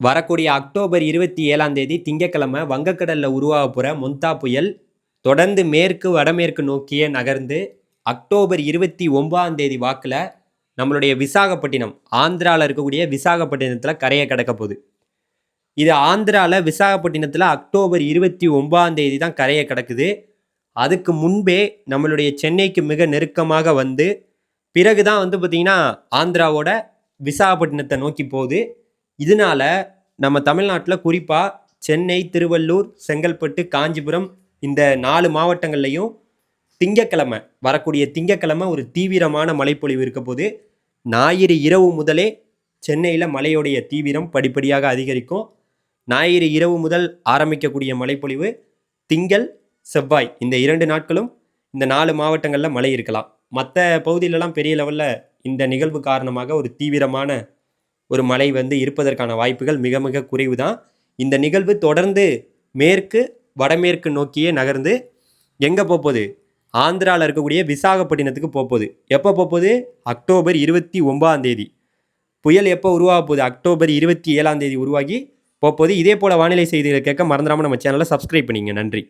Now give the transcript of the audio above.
வரக்கூடிய அக்டோபர் இருபத்தி ஏழாம் தேதி திங்கக்கிழமை வங்கக்கடலில் உருவாக போகிற மொந்தா புயல் தொடர்ந்து மேற்கு வடமேற்கு நோக்கியே நகர்ந்து அக்டோபர் இருபத்தி ஒன்பதாம் தேதி வாக்கில் நம்மளுடைய விசாகப்பட்டினம் ஆந்திராவில் இருக்கக்கூடிய விசாகப்பட்டினத்தில் கரையை கடக்க போகுது. இது ஆந்திராவில் விசாகப்பட்டினத்தில் அக்டோபர் இருபத்தி ஒன்பதாம் தேதி தான் கரையை கடக்குது. அதுக்கு முன்பே நம்மளுடைய சென்னைக்கு மிக நெருக்கமாக வந்து பிறகு தான் வந்து பார்த்திங்கன்னா ஆந்திராவோட விசாகப்பட்டினத்தை நோக்கி போகுது. இதனால நம்ம தமிழ்நாட்டில் குறிப்பாக சென்னை திருவள்ளூர் செங்கல்பட்டு காஞ்சிபுரம் இந்த நாலு மாவட்டங்கள்லையும் திங்கக்கிழமை வரக்கூடிய திங்கக்கிழமை ஒரு தீவிரமான மழைப்பொழிவு இருக்க போது ஞாயிறு இரவு முதலே சென்னையில் மழையுடைய தீவிரம் படிப்படியாக அதிகரிக்கும். ஞாயிறு இரவு முதல் ஆரம்பிக்கக்கூடிய மழைப்பொழிவு திங்கள் செவ்வாய் இந்த இரண்டு நாட்களும் இந்த நாலு மாவட்டங்களில் மழை இருக்கலாம். மற்ற பகுதியிலலாம் பெரிய லெவலில் இந்த நிகழ்வு காரணமாக ஒரு தீவிரமான ஒரு மழை வந்து இருப்பதற்கான வாய்ப்புகள் மிக மிக குறைவு தான் இந்த நிகழ்வு தொடர்ந்து மேற்கு வடமேற்கு நோக்கியே நகர்ந்து எங்கே போகுது ஆந்திராவில் இருக்கக்கூடிய விசாகப்பட்டினத்துக்கு போகுது எப்போ போகுது அக்டோபர் இருபத்தி ஒன்பதாம் தேதி. புயல் எப்போ உருவாக போகுது? அக்டோபர் இருபத்தி ஏழாம் தேதி உருவாகி போகுது இதே போல் வானிலை செய்திகளை கேட்க மறந்துடாமல் நம்ம சேனலை சப்ஸ்கிரைப் பண்ணிங்க. நன்றி.